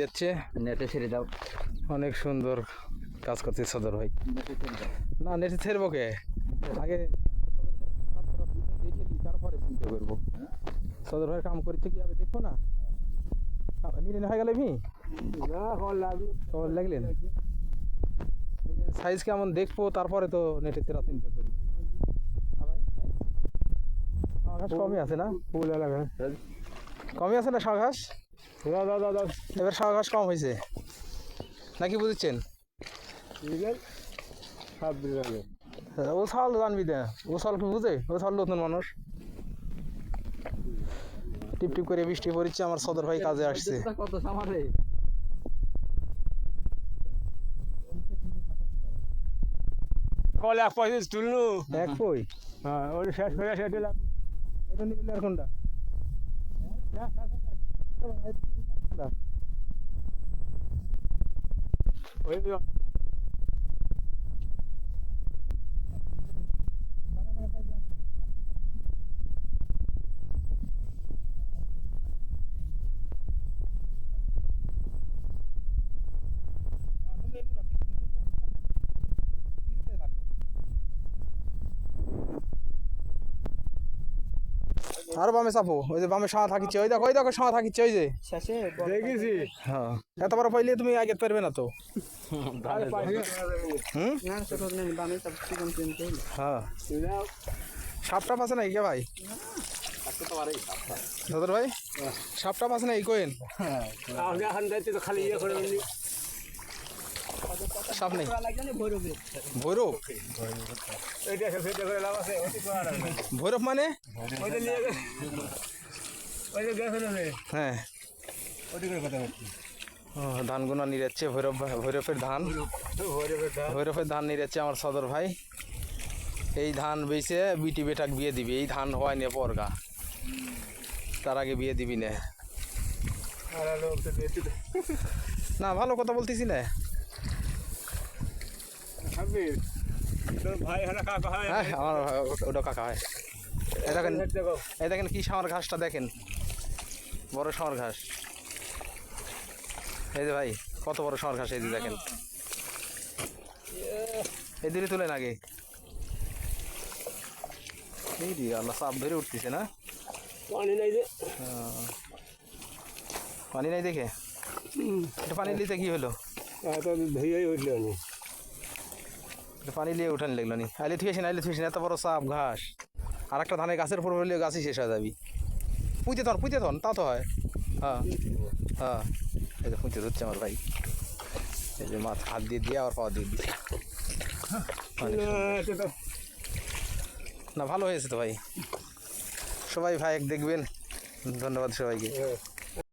যাচ্ছে। নেটে ছেড়ে দাও। অনেক সুন্দর কাজ করছে সদর ভাই। না, নেটে ছেড়বো কে? আগে দেখে নি তারপরে চিন্তা করব সদর ভাই কাম করছে কি হবে দেখো না? নিলেন হয়ে গেল খবর লাগলেন সাইজ কেমন দেখব, তারপরে তো নেটে ছেড়া চিন্তা করব ঘাস কমই আছে না? কমই আছে না শাক ঘাস এবার শাক ঘাস কম হয়েছে। নাকি বুঝছেন? ও সাল জানবি দে ও সাল কি বুঝে? ও সাল নতুন মানুষ। টিপ টিপ করে বৃষ্টি পড়ছে আমার সদর ভাই কাজে আসছে। কত সামারে? কল এক পঁয়ত্রিশ তুলনু এক কই হ্যাঁ ওটা শেষ হয়ে গেছে এটা এটা নিলে আর কোনটা ওই আর বামে চাপো। ওই যে বামে সাঁ থাকিচ্ছে। ওই দেখো ওই দেখো সাঁ থাকিচ্ছে ওই যে। দেখেছি। হ্যাঁ। এত বড় পাইলে তুমি আগে পারবে না তো। নেই হ্যাঁ। সাপ টাপ আছে নাকি কে ভাই? সদর ভাই? সাপ টাপ আছে নাকি কোয়েন খালি ইয়ে করে এমনি। সাপ নেই। লাগবে না ভৈরবে? ভৈরব মানে? হ্যাঁ। নিয়ে যাচ্ছে ভৈরব ভৈরবের ধান। ভৈরবের ধান নিয়ে যাচ্ছে আমার সদর ভাই। এই ধান বেচে বিটি বেটাক বিয়ে দিবি। এই ধান হওয়াই নে পরগা তার আগে বিয়ে দিবি না। না ভালো কথা বলতেছি না খাবি তোর ভাই হারা কাকা হয় আমার ভাই- ওটা- কাকা হয় এই দেখেন দেখো। এই দেখেন কি সামার ঘাসটা দেখেন। বড় সামার ঘাস। এই যে ভাই কত বড় সামার ঘাস এই যে দেখেন। এই দিকে তুলেন আগে। এই দিয়ে আল্লাহ সাপ ধরে উঠতেছে না? পানি নাই যে। পানি নাই দেখে? পানি নিতে কি হলো? ধুয়েই উঠল পানি নিয়ে উঠানি লাগল নি। আইলে থুয়েছেন আইলে থুয়েছেন এত বড় সাপ ঘাস। আর একটা ধানের গাছের উপর হলে গাছই শেষ হয়ে যাবি। পুঁতে থন পুঁতে থন তা তো হয়। হ্যাঁ হ্যাঁ। এই যে পুঁতে ধরছে আমার ভাই। এই যে মাছ হাত দিয়ে দিয়ে, আবার পাওয়া দিয়ে দিচ্ছে না, ভালো হয়েছে তো ভাই। সবাই ভাই, দেখবেন। ধন্যবাদ সবাইকে।